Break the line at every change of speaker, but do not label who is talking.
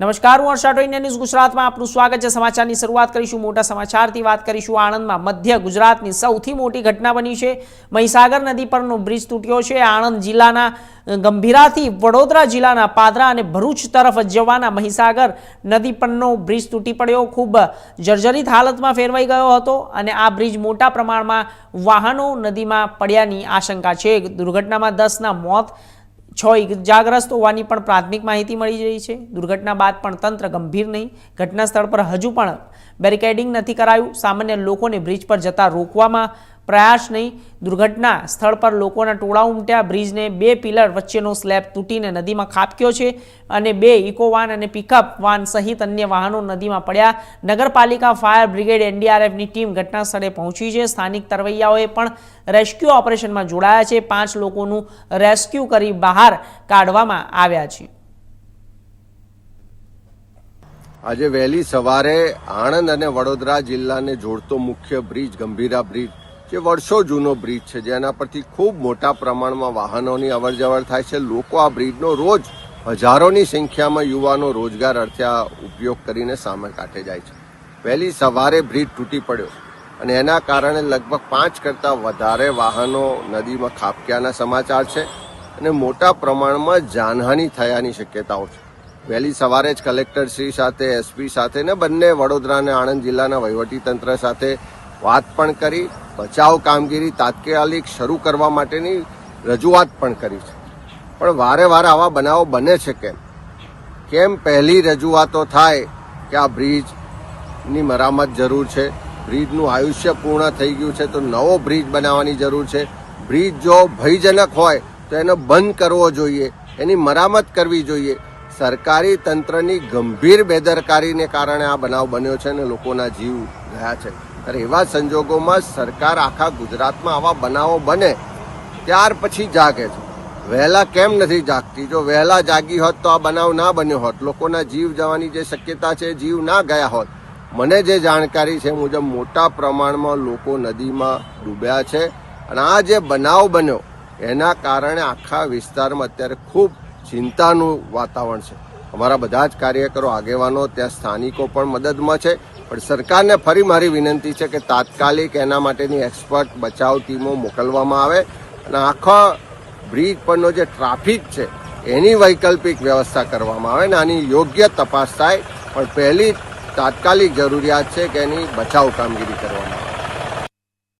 નમસ્કાર, હું હર્ષા ટોઇન ન્યૂઝ ગુજરાતમાં આપનું સ્વાગત છે. સમાચારની શરૂઆત કરીશું, મોટા સમાચારથી વાત કરીશું. આણંદમાં મધ્ય ગુજરાતની સૌથી મોટી ઘટના બની છે. મહીસાગર નદી પરનો બ્રિજ તૂટ્યો છે. આણંદ જિલ્લાના ગંભીરાથી વડોદરા જિલ્લાના પાદરા અને ભરૂચ તરફ જવાના મહીસાગર નદી પરનો બ્રિજ તૂટી પડ્યો. ખૂબ જર્જરિત હાલતમાં ફેરવાઈ ગયો હતો અને આ બ્રિજ મોટા પ્રમાણમાં વાહનો નદીમાં પડ્યાની આશંકા છે. દુર્ઘટનામાં દસના મોત છ ઇજાગ્રસ્ત હોવાની પણ પ્રાથમિક માહિતી મળી રહી છે. દુર્ઘટના બાદ પણ તંત્ર ગંભીર નહીં. ઘટના સ્થળ પર હજુ પણ બેરિકેડિંગ નથી કરાયું. સામાન્ય લોકોને બ્રિજ પર જતા રોકવામાં પ્રયાસ નહીં, દુર્ઘટના સ્થળ પર લોકોના ટોળા ઉમટ્યા, બ્રિજને બે પિલર વચ્ચેનો સ્લેબ તૂટીને નદીમાં ખાબક્યો છે અને બે ઇકો વાન અને પિકઅપ વાન સહિત અન્ય વાહનો નદીમાં પડ્યા. નગરપાલિકા ફાયર બ્રિગેડ એનડીઆરએફની ટીમ ઘટના સ્થળે પહોંચી છે. સ્થાનિક તરવૈયાઓએ પણ રેસ્ક્યુ ઓપરેશનમાં જોડાયા છે. પાંચ લોકોનું રેસ્ક્યુ કરી બહાર કાઢવામાં આવ્યા છે.
આજે વહેલી સવારે આણંદ અને વડોદરા જિલ્લાને જોડતો મુખ્ય બ્રિજ, ગંભીરા બ્રિજ જે વર્ષો જૂનો બ્રિજ છે જેના પરથી ખૂબ મોટા પ્રમાણમાં વાહનોની અવરજવર થાય છે. લોકો આ બ્રિજનો રોજ હજારોની સંખ્યામાં યુવાનો રોજગાર અર્થે આ ઉપયોગ કરીને સામે કાંઠે જાય છે. વહેલી સવારે બ્રિજ તૂટી પડ્યો અને એના કારણે લગભગ પાંચ કરતાં વધારે વાહનો નદીમાં ખાબક્યાના સમાચાર છે અને મોટા પ્રમાણમાં જાનહાનિ થયાની શક્યતાઓ છે. વહેલી સવારે જ કલેક્ટરશ્રી સાથે, એસપી સાથે ને બંને વડોદરા અને આણંદ જિલ્લાના વહીવટીતંત્ર સાથે વાત પણ કરી, બચાવ કામગીરી તાત્કાલિક શરૂ કરવા માટેની રજૂઆત પણ કરી છે. પણ વારે વારે આવા બનાવો બને છે કેમ? કેમ પહેલી રજૂઆતો થાય કે આ બ્રિજની મરામત જરૂર છે? બ્રિજનું આયુષ્ય પૂર્ણ થઈ ગયું છે તો નવો બ્રિજ બનાવવાની જરૂર છે. બ્રિજ જો ભયજનક હોય તો એનો બંધ કરવો જોઈએ, એની મરામત કરવી જોઈએ. સરકારી તંત્રની ગંભીર બેદરકારીને કારણે આ બનાવ બન્યો છે અને લોકોના જીવ ગયા છે. ત્યારે એવા સંજોગોમાં સરકાર આખા ગુજરાતમાં આવા બનાવો બને, ત્યાર પછી જાગે છે. વહેલા કેમ નથી જાગતી? જો વહેલા જાગી હોત તો આ બનાવ ના બન્યો હોત. લોકોના જીવ જવાની જે શક્યતા છે જીવ ના ગયા હોત. મને જે જાણકારી છે મુજબ મોટા પ્રમાણમાં લોકો નદીમાં ડૂબ્યા છે અને આ જે બનાવ બન્યો, એના કારણે આખા વિસ્તારમાં અત્યારે ખૂબ ચિંતાનું વાતાવરણ છે. અમારા બધા જ કાર્યકરો, આગેવાનો, ત્યાં સ્થાનિકો પણ મદદમાં છે. પણ સરકારને ફરી મારી વિનંતી છે કે તાત્કાલિક એના માટેની એક્સપર્ટ બચાવ ટીમો મોકલવામાં આવે અને આખા બ્રિજ પરનો જે ટ્રાફિક છે, એની વૈકલ્પિક વ્યવસ્થા કરવામાં આવે અને આની યોગ્ય તપાસ થાય. પણ પહેલી તાત્કાલિક જરૂરિયાત છે કે એની બચાવ કામગીરી કરવામાં આવે.